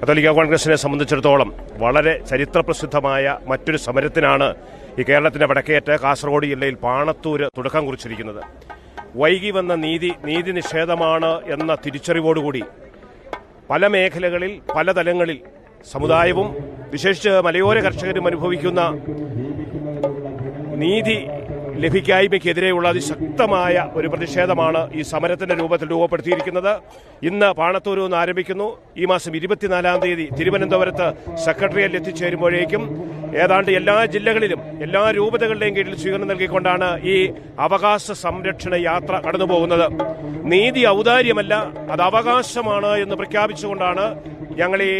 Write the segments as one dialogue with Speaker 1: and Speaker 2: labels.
Speaker 1: കത്തോലിക്ക കോൺഗ്രസിനെ സംബന്ധിച്ചിടത്തോളം വളരെ ചരിത്രപ്രസിദ്ധമായ മറ്റൊരു സമരത്തിനാണ് ഈ കേരളത്തിന്റെ വടക്കേറ്റ് കാസർഗോഡ് ജില്ലയിൽ പാണത്തൂര് തുടക്കം കുറിച്ചിരിക്കുന്നത്. വൈകി വന്ന നീതി നീതി നിഷേധമാണ് എന്ന തിരിച്ചറിവോടുകൂടി പല മേഖലകളിൽ പല തലങ്ങളിൽ സമുദായവും വിശേഷിച്ച് മലയോര കർഷകരും അനുഭവിക്കുന്ന നീതി ലഭിക്കായ്മയ്ക്കെതിരെയുള്ള അതിശക്തമായ ഒരു പ്രതിഷേധമാണ് ഈ സമരത്തിന്റെ രൂപത്തിൽ രൂപപ്പെടുത്തിയിരിക്കുന്നത്. ഇന്ന് പാണത്തൂരിൽ നിന്ന് ആരംഭിക്കുന്നു. ഈ മാസം ഇരുപത്തിനാലാം തീയതി തിരുവനന്തപുരത്ത് സെക്രട്ടറിയൽ എത്തിച്ചേരുമ്പോഴേക്കും ഏതാണ്ട് എല്ലാ ജില്ലകളിലും എല്ലാ രൂപതകളുടെയും കീഴിൽ സ്വീകരണം നൽകിക്കൊണ്ടാണ് ഈ അവകാശ സംരക്ഷണ യാത്ര കടന്നുപോകുന്നത്. നീതി ഔദാര്യമല്ല അത് അവകാശമാണ് എന്ന് പ്രഖ്യാപിച്ചുകൊണ്ടാണ് ഞങ്ങൾ ഈ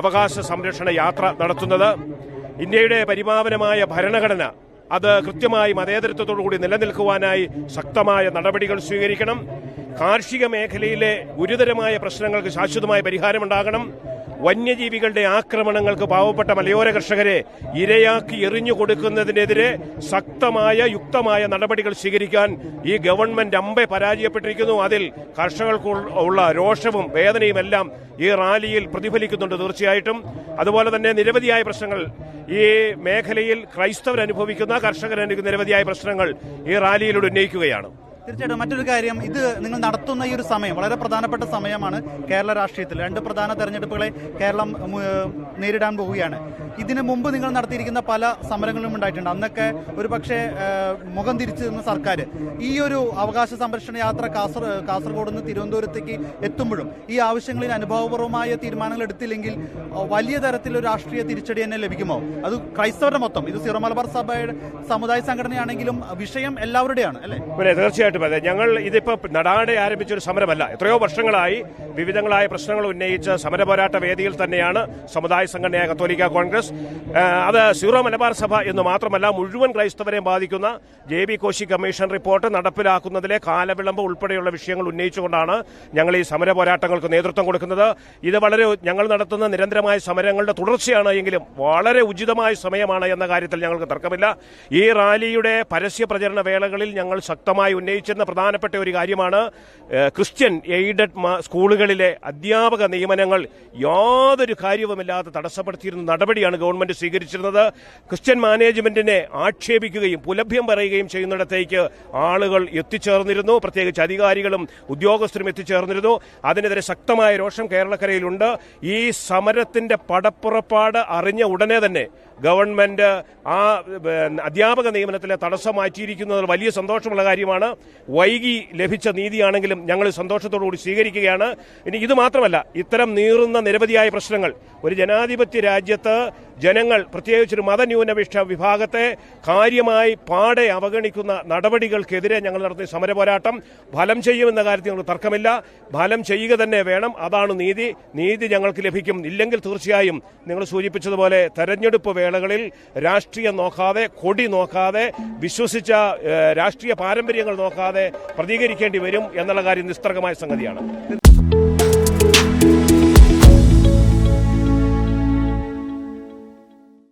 Speaker 1: അവകാശ സംരക്ഷണ യാത്ര നടത്തുന്നത്. ഇന്ത്യയുടെ പരിപാവനമായ ഭരണഘടന അത് കൃത്യമായി മതേതരത്വത്തോടുകൂടി നിലനിൽക്കുവാനായി ശക്തമായ നടപടികൾ സ്വീകരിക്കണം. കാർഷിക മേഖലയിലെ ഗുരുതരമായ പ്രശ്നങ്ങൾക്ക് ശാശ്വതമായ പരിഹാരമുണ്ടാകണം. വന്യജീവികളുടെ ആക്രമണങ്ങൾക്ക് പാവപ്പെട്ട മലയോര കർഷകരെ ഇരയാക്കി എറിഞ്ഞു കൊടുക്കുന്നതിനെതിരെ ശക്തമായ യുക്തമായ നടപടികൾ സ്വീകരിക്കാൻ ഈ ഗവൺമെന്റ് അമ്പെ പരാജയപ്പെട്ടിരിക്കുന്നു. അതിൽ കർഷകർക്ക് ഉള്ള രോഷവും വേദനയും എല്ലാം ഈ റാലിയിൽ പ്രതിഫലിക്കുന്നുണ്ട് തീർച്ചയായിട്ടും. അതുപോലെ തന്നെ നിരവധിയായ പ്രശ്നങ്ങൾ ഈ മേഖലയിൽ ക്രൈസ്തവർ അനുഭവിക്കുന്ന കർഷകർ നിരവധിയായ പ്രശ്നങ്ങൾ ഈ റാലിയിലൂടെ ഉന്നയിക്കുകയാണ്.
Speaker 2: തീർച്ചയായിട്ടും മറ്റൊരു കാര്യം ഇത് നിങ്ങൾ നടത്തുന്ന ഈ ഒരു സമയം വളരെ പ്രധാനപ്പെട്ട സമയമാണ് കേരള രാഷ്ട്രീയത്തിൽ. രണ്ട് പ്രധാന തെരഞ്ഞെടുപ്പുകളെ കേരളം നേരിടാൻ പോവുകയാണ്. ഇതിനു മുമ്പ് നിങ്ങൾ നടത്തിയിരിക്കുന്ന പല സമരങ്ങളും ഉണ്ടായിട്ടുണ്ട്. അന്നൊക്കെ ഒരു പക്ഷേ മുഖം തിരിച്ചു നിന്ന സർക്കാർ ഈ ഒരു അവകാശ സംരക്ഷണ യാത്ര കാസർ കാസർഗോഡ് നിന്ന് തിരുവനന്തപുരത്തേക്ക് എത്തുമ്പോഴും ഈ ആവശ്യങ്ങളിൽ അനുഭവപൂർവമായ തീരുമാനങ്ങൾ എടുത്തില്ലെങ്കിൽ വലിയ തരത്തിലൊരു രാഷ്ട്രീയ തിരിച്ചടി തന്നെ ലഭിക്കുമോ? അത് ക്രൈസ്തവരുടെ മൊത്തം. ഇത് സിറോ മലബാർ സഭയുടെ സമുദായ സംഘടനയാണെങ്കിലും വിഷയം എല്ലാവരുടെയാണ് അല്ലേ?
Speaker 1: പിന്നെ തീർച്ചയായിട്ടും അതെ ഞങ്ങൾ ഇതിപ്പോൾ നടാടെ ആരംഭിച്ച ഒരു സമരമല്ല. എത്രയോ വർഷങ്ങളായി വിവിധങ്ങളായ പ്രശ്നങ്ങൾ ഉന്നയിച്ച് സമര പോരാട്ട വേദിയിൽ തന്നെയാണ് സമുദായ സംഘടനയായ കത്തോലിക്ക കോൺഗ്രസ്. അത് സീറോ മലബാർ സഭ എന്ന് മാത്രമല്ല മുഴുവൻ ക്രൈസ്തവരെയും ബാധിക്കുന്ന J B Koshy commission report നടപ്പിലാക്കുന്നതിലെ കാലവിളമ്പ് ഉൾപ്പെടെയുള്ള വിഷയങ്ങൾ ഉന്നയിച്ചുകൊണ്ടാണ് ഞങ്ങൾ ഈ സമര പോരാട്ടങ്ങൾക്ക് നേതൃത്വം കൊടുക്കുന്നത്. ഇത് വളരെ ഞങ്ങൾ നടത്തുന്ന നിരന്തരമായ സമരങ്ങളുടെ തുടർച്ചയാണ് എങ്കിലും വളരെ ഉചിതമായ സമയമാണ് എന്ന കാര്യത്തിൽ ഞങ്ങൾക്ക് തർക്കമില്ല. ഈ റാലിയുടെ പരസ്യ പ്രചരണ വേളകളിൽ ഞങ്ങൾ ശക്തമായി ഉന്നയിച്ചിരുന്ന പ്രധാനപ്പെട്ട ഒരു കാര്യമാണ് ക്രിസ്ത്യൻ എയ്ഡഡ് സ്കൂളുകളിലെ അധ്യാപക നിയമനങ്ങൾ യാതൊരു കാര്യവുമില്ലാതെ തടസ്സപ്പെടുത്തിയിരുന്ന നടപടിയാണ് ഗവൺമെന്റ് സ്വീകരിച്ചിരുന്നത്. ക്രിസ്ത്യൻ മാനേജ്മെന്റിനെ ആക്ഷേപിക്കുകയും പുലഭ്യം പറയുകയും ചെയ്യുന്നിടത്തേക്ക് ആളുകൾ എത്തിച്ചേർന്നിരുന്നു. പ്രത്യേകിച്ച് അധികാരികളും ഉദ്യോഗസ്ഥരും എത്തിച്ചേർന്നിരുന്നു. അതിനെതിരെ ശക്തമായ രോഷം കേരളക്കരയിലുണ്ട്. ഈ സമരത്തിന്റെ പടപ്പുറപ്പാട് അറിഞ്ഞ ഉടനെ തന്നെ ഗവൺമെന്റ് ആ അധ്യാപക നിയമനത്തിലെ തടസ്സം മാറ്റിയിരിക്കുന്നത് വലിയ സന്തോഷമുള്ള കാര്യമാണ്. വൈകി ലഭിച്ച നീതിയാണെങ്കിലും ഞങ്ങൾ സന്തോഷത്തോടുകൂടി സ്വീകരിക്കുകയാണ്. ഇനി ഇത് മാത്രമല്ല ഇത്തരം നീറുന്ന നിരവധിയായ പ്രശ്നങ്ങൾ. ഒരു ജനാധിപത്യ രാജ്യത്ത് ജനങ്ങൾ പ്രത്യേകിച്ച് ഒരു മതന്യൂനപക്ഷ വിഭാഗത്തെ കാര്യമായി പാടെ അവഗണിക്കുന്ന നടപടികൾക്കെതിരെ ഞങ്ങൾ നടത്തിയ സമര പോരാട്ടം ഫലം ചെയ്യുമെന്ന കാര്യത്തിൽ ഞങ്ങൾ തർക്കമില്ല. ഫലം ചെയ്യുക തന്നെ വേണം. അതാണ് നീതി. നീതി ഞങ്ങൾക്ക് ലഭിക്കും. ഇല്ലെങ്കിൽ തീർച്ചയായും നിങ്ങൾ സൂചിപ്പിച്ചതുപോലെ തെരഞ്ഞെടുപ്പ് വേളകളിൽ രാഷ്ട്രീയം നോക്കാതെ കൊടി നോക്കാതെ വിശ്വസിച്ച രാഷ്ട്രീയ പാരമ്പര്യങ്ങൾ നോക്കാതെ പ്രതികരിക്കേണ്ടി വരും എന്നുള്ള കാര്യം നിസ്തർക്കമായ സംഗതിയാണ്.